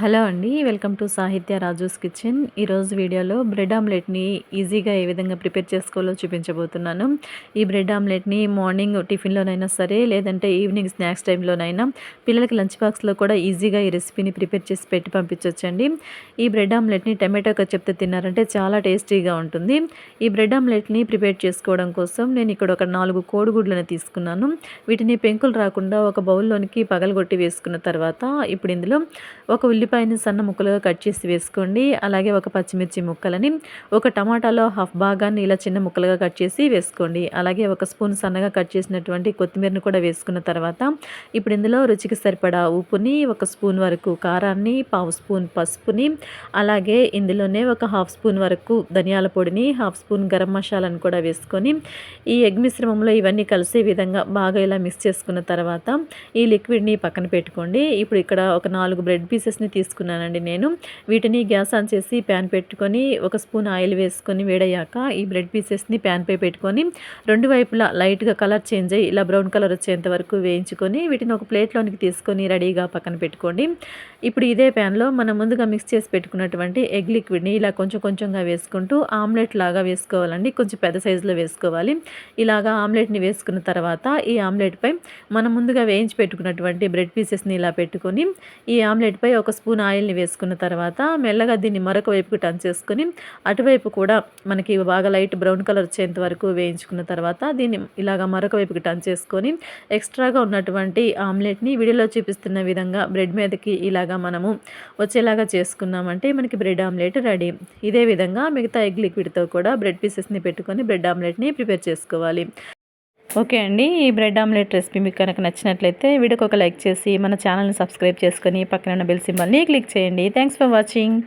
Hello అండి welcome to సాహిత్య Raju's kitchen. ఈరోజు వీడియోలో బ్రెడ్ ఆమ్లెట్ని ఈజీగా ఏ విధంగా ప్రిపేర్ చేసుకోవాలో చూపించబోతున్నాను. ఈ బ్రెడ్ ఆమ్లెట్ని మార్నింగ్ టిఫిన్లోనైనా సరే లేదంటే ఈవినింగ్ స్నాక్స్ టైంలోనైనా పిల్లలకి లంచ్ బాక్స్లో కూడా ఈజీగా ఈ రెసిపీని ప్రిపేర్ చేసి పెట్టి పంపించవచ్చండి ఈ బ్రెడ్ ఆమ్లెట్ని టమాటో చెప్తే తిన్నారంటే చాలా టేస్టీగా ఉంటుంది. ఈ బ్రెడ్ ఆమ్లెట్ని ప్రిపేర్ చేసుకోవడం కోసం నేను ఇక్కడ ఒక నాలుగు కోడిగుడ్లను తీసుకున్నాను. వీటిని పెంకులు రాకుండా ఒక బౌల్లోనికి పగలగొట్టి వేసుకున్న తర్వాత ఇప్పుడు ఇందులో ఒక ఉల్లి ఉల్లిపాయని సన్న ముక్కలుగా కట్ చేసి వేసుకోండి. అలాగే ఒక పచ్చిమిర్చి ముక్కలని ఒక టమాటాలో హాఫ్ భాగాన్ని ఇలా చిన్న ముక్కలుగా కట్ చేసి వేసుకోండి. అలాగే ఒక స్పూన్ సన్నగా కట్ చేసినటువంటి కొత్తిమీరని కూడా వేసుకున్న తర్వాత ఇప్పుడు ఇందులో రుచికి సరిపడా ఉప్పుని ఒక స్పూన్ వరకు కారాన్ని పావు స్పూన్ పసుపుని అలాగే ఇందులోనే ఒక హాఫ్ స్పూన్ వరకు ధనియాల పొడిని హాఫ్ స్పూన్ గరం మసాలాను కూడా వేసుకొని ఈ ఎగ్ మిశ్రమంలో ఇవన్నీ కలిసే విధంగా బాగా ఇలా మిక్స్ చేసుకున్న తర్వాత ఈ లిక్విడ్ని పక్కన పెట్టుకోండి. ఇప్పుడు ఇక్కడ ఒక నాలుగు బ్రెడ్ పీసెస్ని తీసుకున్నానండి నేను. వీటిని గ్యాస్ ఆన్ చేసి ప్యాన్ పెట్టుకొని ఒక స్పూన్ ఆయిల్ వేసుకొని వేడయ్యాక ఈ బ్రెడ్ పీసెస్ని ప్యాన్పై పెట్టుకొని రెండు వైపులా లైట్గా కలర్ చేంజ్ అయ్యి ఇలా బ్రౌన్ కలర్ వచ్చేంత వరకు వేయించుకొని వీటిని ఒక ప్లేట్లోనికి తీసుకొని రెడీగా పక్కన పెట్టుకోండి. ఇప్పుడు ఇదే ప్యాన్లో మనం ముందుగా మిక్స్ చేసి పెట్టుకున్నటువంటి ఎగ్ లిక్విడ్ని ఇలా కొంచెం కొంచెంగా వేసుకుంటూ ఆమ్లెట్ లాగా వేసుకోవాలండి. కొంచెం పెద్ద సైజులో వేసుకోవాలి. ఇలాగా ఆమ్లెట్ని వేసుకున్న తర్వాత ఈ ఆమ్లెట్పై మనం ముందుగా వేయించి పెట్టుకున్నటువంటి బ్రెడ్ పీసెస్ని ఇలా పెట్టుకొని ఈ ఆమ్లెట్పై ఒక స్పూన్ ఆయిల్ని వేసుకున్న తర్వాత మెల్లగా దీన్ని మరొక వైపుకి టర్న్ చేసుకొని అటువైపు కూడా మనకి బాగా లైట్ బ్రౌన్ కలర్ వచ్చేంత వరకు వేయించుకున్న తర్వాత దీన్ని ఇలాగ మరొక వైపుకి టర్న్ చేసుకొని ఎక్స్ట్రాగా ఉన్నటువంటి ఆమ్లెట్ని వీడియోలో చూపిస్తున్న విధంగా బ్రెడ్ మీదకి ఇలాగా మనము వచ్చేలాగా చేసుకున్నామంటే మనకి బ్రెడ్ ఆమ్లెట్ రెడీ. ఇదే విధంగా మిగతా ఎగ్ లిక్విడ్తో కూడా బ్రెడ్ పీసెస్ని పెట్టుకొని బ్రెడ్ ఆమ్లెట్ని ప్రిపేర్ చేసుకోవాలి. ఓకే అండి ఈ బ్రెడ్ ఆమ్లెట్ రెసిపీ మీకు కనుక నచ్చినట్లయితే వీడియోకి ఒక లైక్ చేసి మన ఛానల్ని సబ్స్క్రైబ్ చేసుకొని పక్కన ఉన్న బెల్ సింబల్ని క్లిక్ చేయండి. Thanks for watching.